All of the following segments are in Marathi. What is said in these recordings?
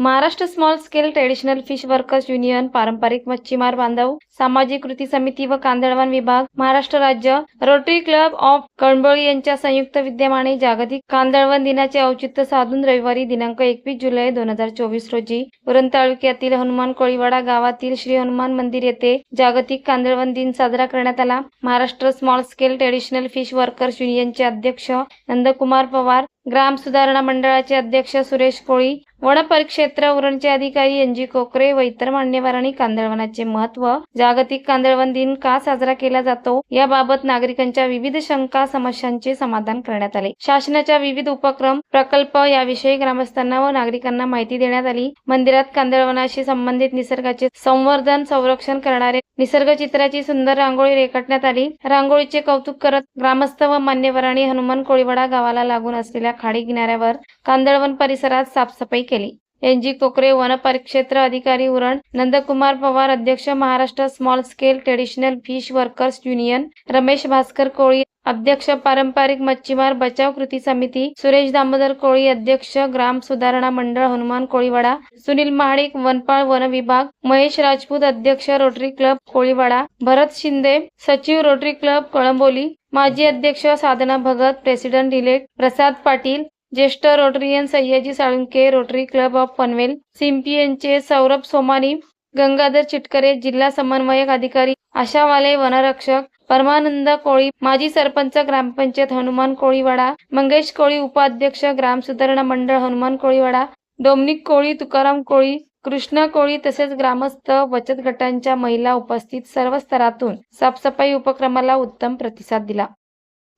Maharashtra small scale traditional fish workers union पारंपरिक मच्छीमार बांधव सामाजिक कृती समिती व कांदळवन विभाग महाराष्ट्र राज्य रोटरी क्लब ऑफ कळंबोळी यांच्या संयुक्त विद्यमाने जागतिक कांदळवन दिनाचे औचित्य साधून रविवारी दिनांक एकवीस जुलै दोन हजार चोवीस रोजी उरण तालुक्यातील हनुमान कोळीवाडा गावातील श्री हनुमान मंदिर येथे जागतिक कांदळवन दिन साजरा करण्यात आला. Maharashtra small scale traditional fish workers युनियनचे अध्यक्ष नंदकुमार पवार ग्राम सुधारणा मंडळाचे अध्यक्ष सुरेश कोळी वन परिक्षेत्र उरणचे अधिकारी एन जी कोकरे व इतर मान्यवरांनी कांदळवनाचे महत्त्व जागतिक कांदळवन दिन का साजरा केला जातो याबाबत नागरिकांच्या विविध शंका समस्यांचे समाधान करण्यात आले. शासनाच्या विविध उपक्रम प्रकल्प याविषयी ग्रामस्थांना व नागरिकांना माहिती देण्यात आली. मंदिरात कांदळवनाशी संबंधित निसर्गाचे संवर्धन संरक्षण करणारे निसर्ग चित्राची सुंदर रांगोळी रेखाटण्यात आली. रांगोळीचे कौतुक करत ग्रामस्थ व मान्यवरांनी हनुमान कोळीवाडा गावाला लागून असलेल्या खाडी किनाऱ्यावर कांदळवन परिसरात साफसफाई केली. एन जी कोकरे वन परिक्षेत्र अधिकारी उरण नंदकुमार पवार अध्यक्ष Maharashtra small scale traditional fish workers union Ramesh Bhaskar Koli अध्यक्ष पारंपरिक मच्छीमार बचाव कृती समिती सुरेश दामोदर कोळी अध्यक्ष ग्राम सुधारणा मंडळ हनुमान कोळीवाडा सुनील महाडिक वनपाळ वन विभाग महेश राजपूत अध्यक्ष रोटरी क्लब कोळीवाडा भरत शिंदे सचिव रोटरी क्लब कळंबोली माजी अध्यक्ष साधना भगत प्रेसिडेंट डिलेट प्रसाद पाटील ज्येष्ठ Rotarian Sahyaji Salunke Rotary Club of Panvel सिम्पियनचे Saurabh Somani Gangadhar Chitkare जिल्हा समन्वयक अधिकारी आशावाले वनरक्षक परमानंद कोळी माजी सरपंच ग्रामपंचायत हनुमान कोळीवाडा मंगेश कोळी उपाध्यक्ष ग्राम सुधारणा मंडळ हनुमान कोळीवाडा डोमनिक कोळी तुकाराम कोळी कृष्णा कोळी तसेच ग्रामस्थ बचत गटांच्या महिला उपस्थित सर्व स्तरातून साफसफाई उपक्रमाला उत्तम प्रतिसाद दिला.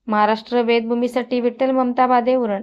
महाराष्ट्र वेदभूमीसाठी विठ्ठल ममता बादे उरण.